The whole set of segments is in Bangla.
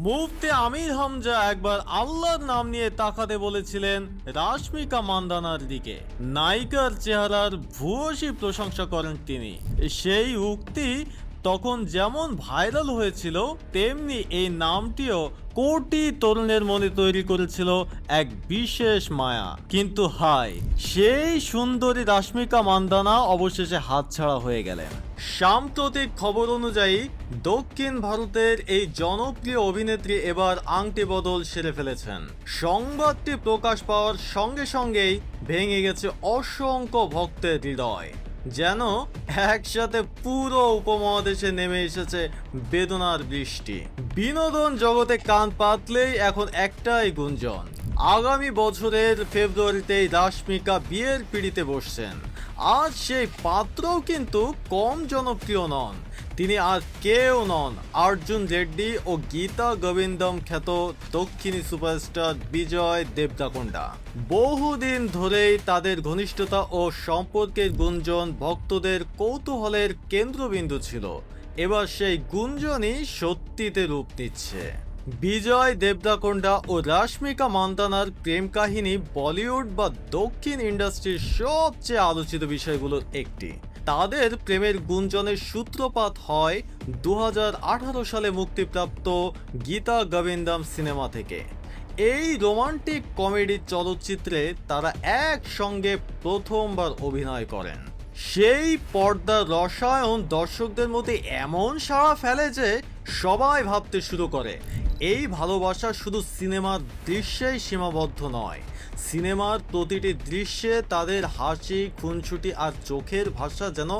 মুফতি আমির হামজা একবার আল্লাহর নাম নিয়ে তাকাতে বলেছিলেন রাশমিকা মান্দানার দিকে। নায়িকার চেহারার ভূয়সী প্রশংসা করেন তিনি। সেই উক্তি তখন যেমন ভাইরাল হয়েছিল, তেমনি এই নামটিও কোটি তরুণের মনে তৈরি করেছিল এক বিশেষ মায়া। কিন্তু হায়, সেই সুন্দরী রাশ্মিকা মান্দানা অবশেষে হাতছাড়া হয়ে গেলেন। সাম্প্রতিক খবর অনুযায়ী, দক্ষিণ ভারতের এই জনপ্রিয় অভিনেত্রী এবার আংটি বদল সেরে ফেলেছেন। সংবাদটি প্রকাশ পাওয়ার সঙ্গে সঙ্গেই ভেঙে গেছে অসংখ্য ভক্তের হৃদয়। যেন একসাথে পুরো উপমহাদেশে নেমে এসেছে বেদনার বৃষ্টি। বিনোদন জগতে কান পাতলেই এখন একটাই গুঞ্জন। আগামী বছরের ফেব্রুয়ারিতেই রাশ্মিকা বিয়ের পিড়িতে বসছেন। আজ সেই পাত্রও কিন্তু কম জনপ্রিয় নন। তিনি আর কেউ নন। অর্জুন রেড্ডি ও গীতা গোবিন্দম খ্যাত দক্ষিণী সুপারস্টার বিজয় দেবদাকোন্ডা বহুদিন ধরেই তাদের ঘনিষ্ঠতা ও সম্পর্কের গুঞ্জন ভক্তদের কৌতূহলের কেন্দ্রবিন্দু ছিল। এবার সেই গুঞ্জনই সত্যিতে রূপ নিচ্ছে। বিজয় দেবদাকোন্ডা ও রাশ্মিকা মান্তানার প্রেম কাহিনী বলিউড বা দক্ষিণ ইন্ডাস্ট্রির সবচেয়ে আলোচিত বিষয়গুলোর একটি। তাদের প্রেমের গুঞ্জনের সূত্রপাত হয় দু হাজার আঠারো সালে মুক্তিপ্রাপ্ত গীতা গোবিন্দম সিনেমা থেকে। এই রোমান্টিক কমেডি চলচ্চিত্রে তারা একসঙ্গে প্রথমবার অভিনয় করেন। সেই পর্দার রসায়ন দর্শকদের মধ্যে এমন সাড়া ফেলে যে সবাই ভাবতে শুরু করে এই ভালোবাসা শুধু সিনেমার দৃশ্যেই সীমাবদ্ধ নয়। সিনেমার প্রতিটি দৃশ্যে তাদের হাসি খুনছুটি আর চোখের ভাষা যেন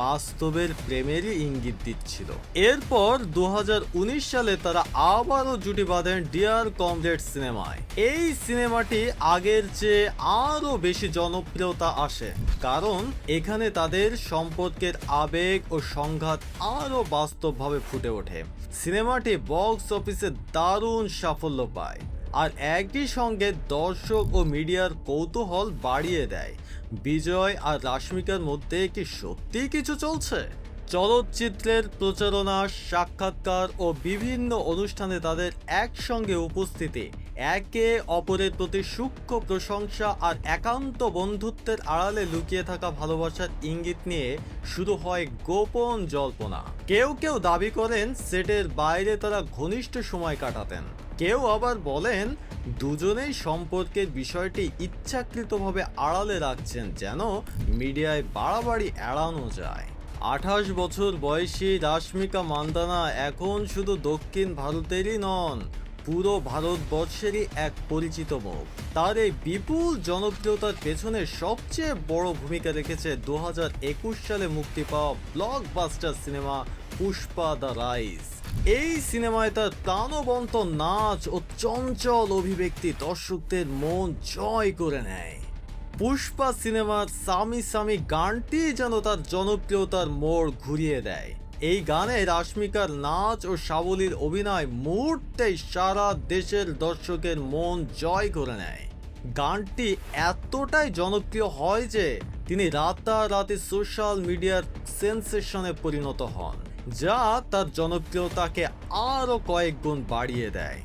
বাস্তবের প্রেমেরই ইঙ্গিত দিচ্ছিল। এরপর দু হাজার উনিশ সালে তারা আবারও জুটি বাঁধেন ডিয়ার কমরেড সিনেমায়। এই সিনেমাটি আগের চেয়ে আরও বেশি জনপ্রিয়তা আসে, কারণ এখানে তাদের সম্পর্কের আবেগ ও সংঘাত আরও বাস্তবভাবে ফুটে ওঠে। সিনেমাটি বক্স অফিসে দারুণ সাফল্য পায়। আর একই সঙ্গে দর্শক ও মিডিয়ার কৌতূহল বাড়িয়ে দেয়। বিজয় আর রাশ্মিকার মধ্যে কি সত্যিই কিছু চলছে? চলচ্চিত্রের প্রচারণা, সাক্ষাৎকার ও বিভিন্ন অনুষ্ঠানে তাদের একসঙ্গে উপস্থিতি একে অপরের প্রতি সূক্ষ্ম প্রশংসা আর একান্ত বন্ধুত্বের আড়ালে লুকিয়ে থাকা ভালোবাসার ইঙ্গিত নিয়ে শুরু হয় গোপন জল্পনা। কেউ কেউ দাবি করেন সেটের বাইরে তারা ঘনিষ্ঠ সময় কাটাতেন। কেউ আবার বলেন, দুজনেই সম্পর্কের বিষয়টি ইচ্ছাকৃতভাবে আড়ালে রাখছেন যেন মিডিয়ায় বাড়াবাড়ি এড়ানো যায়। আঠাশ বছর বয়সী রাশ্মিকা মান্দানা এখন শুধু দক্ষিণ ভারতেরই নন পুরো ভারতবর্ষেরই এক পরিচিত মুখ তার এই বিপুল জনপ্রিয়তার পেছনে সবচেয়ে বড় ভূমিকা রেখেছে দু হাজার একুশ সালে মুক্তি পাওয়া blockbuster cinema Pushpa the rise এই সিনেমায় তার প্রাণবন্ত নাচ ও চঞ্চল অভিব্যক্তি দর্শকদের মন জয় করে নেয়। পুষ্পা সিনেমার সামি সামি গানটি যেন তার জনপ্রিয়তার মোড় ঘুরিয়ে দেয়। এই গানে রাশ্মিকার নাচ ও সাবলীর অভিনয় মুহূর্তেই সারা দেশের দর্শকের মন জয় করে নেয়। গানটি এতটাই জনপ্রিয় হয় যে তিনি রাতারাতি সোশ্যাল মিডিয়ার সেন্সেশনে পরিণত হন, যা তার জনপ্রিয়তাকে আরও কয়েক গুণ বাড়িয়ে দেয়।